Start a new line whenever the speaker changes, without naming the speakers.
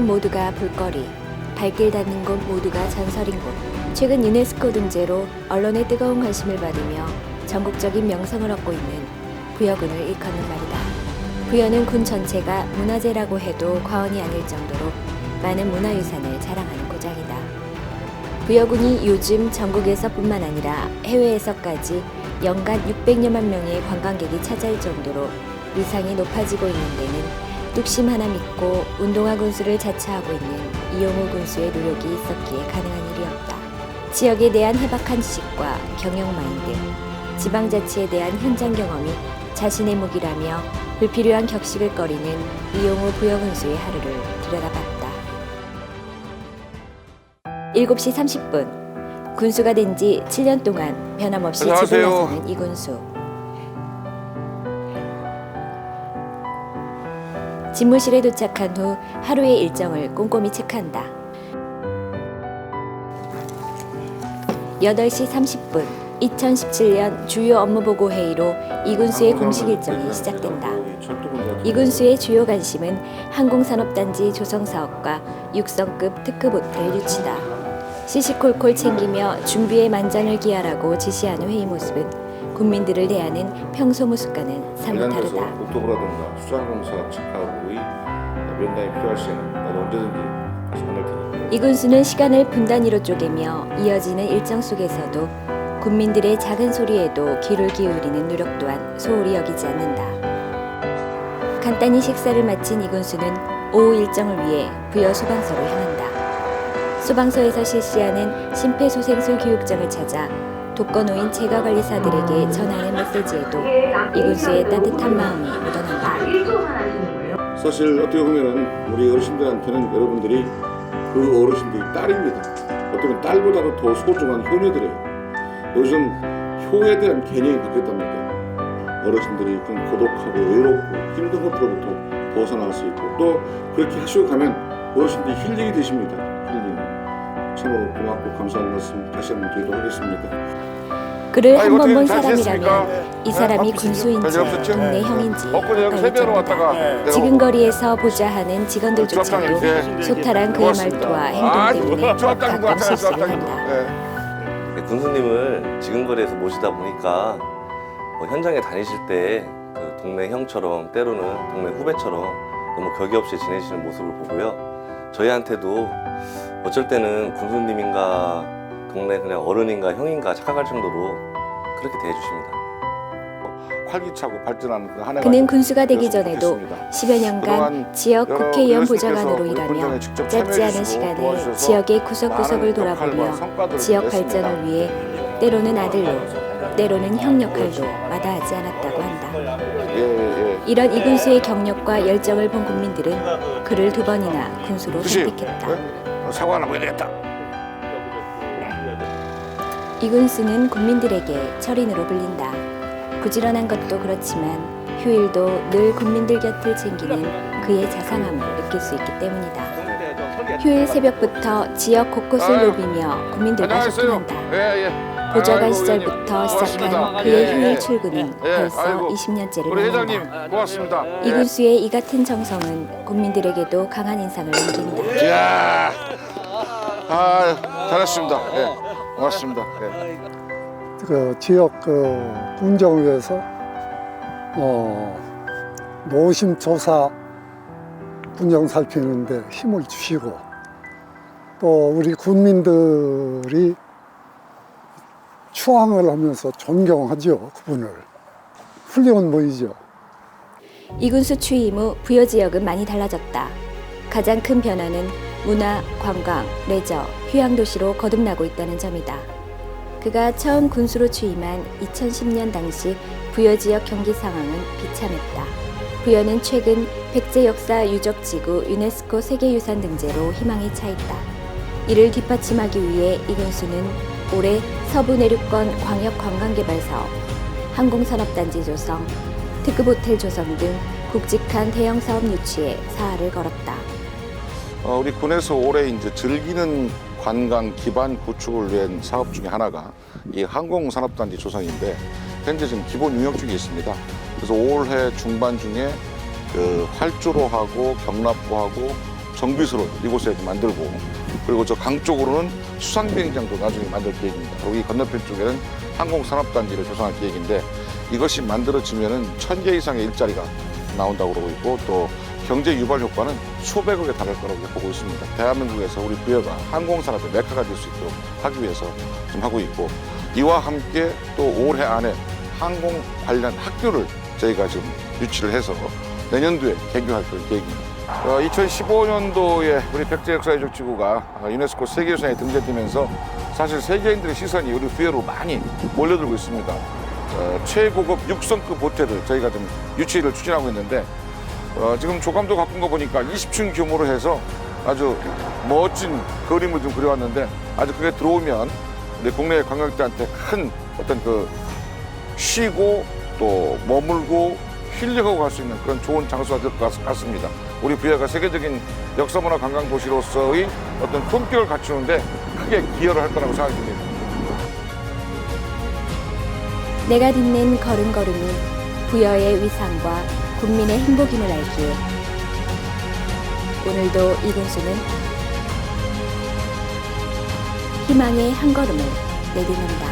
곳 모두가 볼거리, 발길 닿는 곳 모두가 전설인 곳. 최근 유네스코 등재로 언론의 뜨거운 관심을 받으며 전국적인 명성을 얻고 있는 부여군을 일컫는 말이다. 부여는 군 전체가 문화재라고 해도 과언이 아닐 정도로 많은 문화유산을 자랑하는 고장이다. 부여군이 요즘 전국에서뿐만 아니라 해외에서까지 연간 600여만 명의 관광객이 찾아올 정도로 위상이 높아지고 있는 데는 뚝심 하나 믿고 운동화 군수를 자처하고 있는 이용호 군수의 노력이 있었기에 가능한 일이었다. 지역에 대한 해박한 지식과 경영 마인드, 지방자치에 대한 현장 경험이 자신의 무기라며 불필요한 격식을 꺼리는 이용호 부여군수의 하루를 들여다봤다. 7시 30분 군수가 된 지 7년 동안 변함없이 집을
안녕하세요.
나서는 이군수. 집무실에 도착한 후 하루의 일정을 꼼꼼히 체크한다. 8시 30분 2017년 주요 업무보고 회의로 이군수의 공식 일정이 시작된다. 이군수의 주요 관심은 항공산업단지 조성 사업과 육성급 특급 호텔 유치다. 시시콜콜 챙기며 준비에 만전을 기하라고 지시하는 회의 모습은 국민들을 대하는 평소 모습과는 사뭇
관련돼서
다르다.
국토부라든가 수산공사 측하고의 면담이 필요할 시에는 나도 언제든지 다시 만날 테니까
이군수는 시간을 분단 위로 쪼개며 이어지는 일정 속에서도 국민들의 작은 소리에도 귀를 기울이는 노력 또한 소홀히 여기지 않는다. 간단히 식사를 마친 이군수는 오후 일정을 위해 부여 소방서로 향한다. 소방서에서 실시하는 심폐소생술 교육장을 찾아 독거노인 재가관리사들에게 전하는 메시지에도 이군수의 따뜻한 마음이 묻어난다.
사실 어떻게 보면은 우리 어르신들한테는 여러분들이 그 어르신들이 딸입니다. 어떻게 보면 딸보다도 더 소중한 효녀들이에요. 요즘 효에 대한 개념이 바뀌었답니다. 어르신들이 그런 고독하고 외롭고 힘든 것들로부터 벗어날 수 있고 또 그렇게 하시고 가면 어르신들이 힐링이 되십니다. 힐링 참으로 고맙고 감사한 말씀 다시 한번 드리도록 하겠습니다
그를
아,
한번 본? 사람이라면 이 사람이
네,
군수인지? 동네 형인지
여기 세배로
헷갈릴
왔다가. 내가
지금 거리에서 보자 하는 직원들조차도 소탈한 그의. 말투와 행동
아,
때문에 가끔 실수를 한다.
네.
네, 군수님을 지금 거리에서 모시다 보니까 뭐 현장에 다니실 때 그 동네 형처럼 때로는 동네 후배처럼 너무 격이 없이 지내시는 모습을 보고요. 저희한테도 어쩔 때는 군수님인가 동네 그냥 어른인가 형인가 착각할 정도로 그렇게 대해주십니다.
활기차고 발전하는 그 한 해가
그는 군수가 되기 전에도
좋겠습니다.
10여 년간 지역 국회의원 보좌관으로 일하며 짧지 않은 시간에 지역의 구석구석을 돌아보며 지역. 발전을 위해 때로는 아들로 때로는 형 역할도 마다하지 않았다고 한다.
예.
이런 이군수의 경력과 열정을 본 국민들은 그를 두 번이나 군수로
그치?
선택했다.
어, 사과 하나 보여야겠다.
이군수는 국민들에게 철인으로 불린다. 부지런한 것도 그렇지만 휴일도 늘 국민들 곁을 챙기는 그의 자상함을 느낄 수 있기 때문이다. 휴일 새벽부터 지역 곳곳을
아유,
누비며 국민들과
안녕하세요.
소통한다.
예, 예.
보좌관 시절부터 시작한. 그의
예,
휴일
예.
출근은
예,
벌써
아이고,
20년째를
우리
넘는다.
회장님 고맙습니다.
이군수의 이 같은 정성은 국민들에게도 강한 인상을 남긴다.
이야, 아 잘했습니다. 예, 고맙습니다. 예.
그 지역 그 군정위에서 어, 노심 조사 군정 살피는데 힘을 주시고 또 우리 군민들이 추앙을 하면서 존경하죠 그분을 훌륭한 분이죠.
이군수 취임 후 부여 지역은 많이 달라졌다. 가장 큰 변화는 문화, 관광, 레저, 휴양 도시로 거듭나고 있다는 점이다. 그가 처음 군수로 취임한 2010년 당시 부여 지역 경기 상황은 비참했다. 부여는 최근 백제 역사 유적 지구 유네스코 세계유산 등재로 희망이 차 있다. 이를 뒷받침하기 위해 이군수는 올해 서부 내륙권 광역 관광개발 사업, 항공산업단지 조성, 특급 호텔 조성 등 굵직한 대형 사업 유치에 사활을 걸었다.
어, 우리 군에서 올해 이제 즐기는 관광 기반 구축을 위한 사업 중에 하나가 이 항공산업단지 조성인데 현재 지금 기본 운영 중에 있습니다. 그래서 올해 중반 중에 그 활주로하고 경납부하고
정비소를 이곳에 만들고 그리고 저 강 쪽으로는 수상비행장도 나중에 만들 계획입니다. 여기 건너편 쪽에는 항공산업단지를 조성할 계획인데 이것이 만들어지면은 천 개 이상의 일자리가 나온다고 그러고 있고 또 경제 유발 효과는 수백억에 달할 거라고 보고 있습니다. 대한민국에서 우리 부여가 항공산업의 메카가 될 수 있도록 하기 위해서 지금 하고 있고 이와 함께 또 올해 안에 항공 관련 학교를 저희가 지금 유치를 해서 내년도에 개교할 계획입니다. 2015년도에 우리 백제 역 사회적 지구가 유네스코 세계유산에 등재되면서 사실 세계인들의 시선이 우리 부여로 많이 몰려들고 있습니다. 어, 최고급 6성급 호텔을 저희가 좀 유치를 추진하고 있는데 어, 지금 조감도 바꾼 거 보니까 20층 규모로 해서 아주 멋진 그림을 좀 그려왔는데 아주 그게 들어오면 우리 국내 관광객들한테 큰 어떤 그 쉬고 또 머물고 힐링하고 갈 수 있는 그런 좋은 장소가 될 것 같습니다. 우리 부여가 세계적인 역사문화 관광 도시로서의 어떤 품격을 갖추는데 크게 기여를 할 거라고 생각이 듭니다.
내가 딛는 걸음걸음이 부여의 위상과 국민의 행복임을 알기에 오늘도 이군수는 희망의 한 걸음을 내딛는다.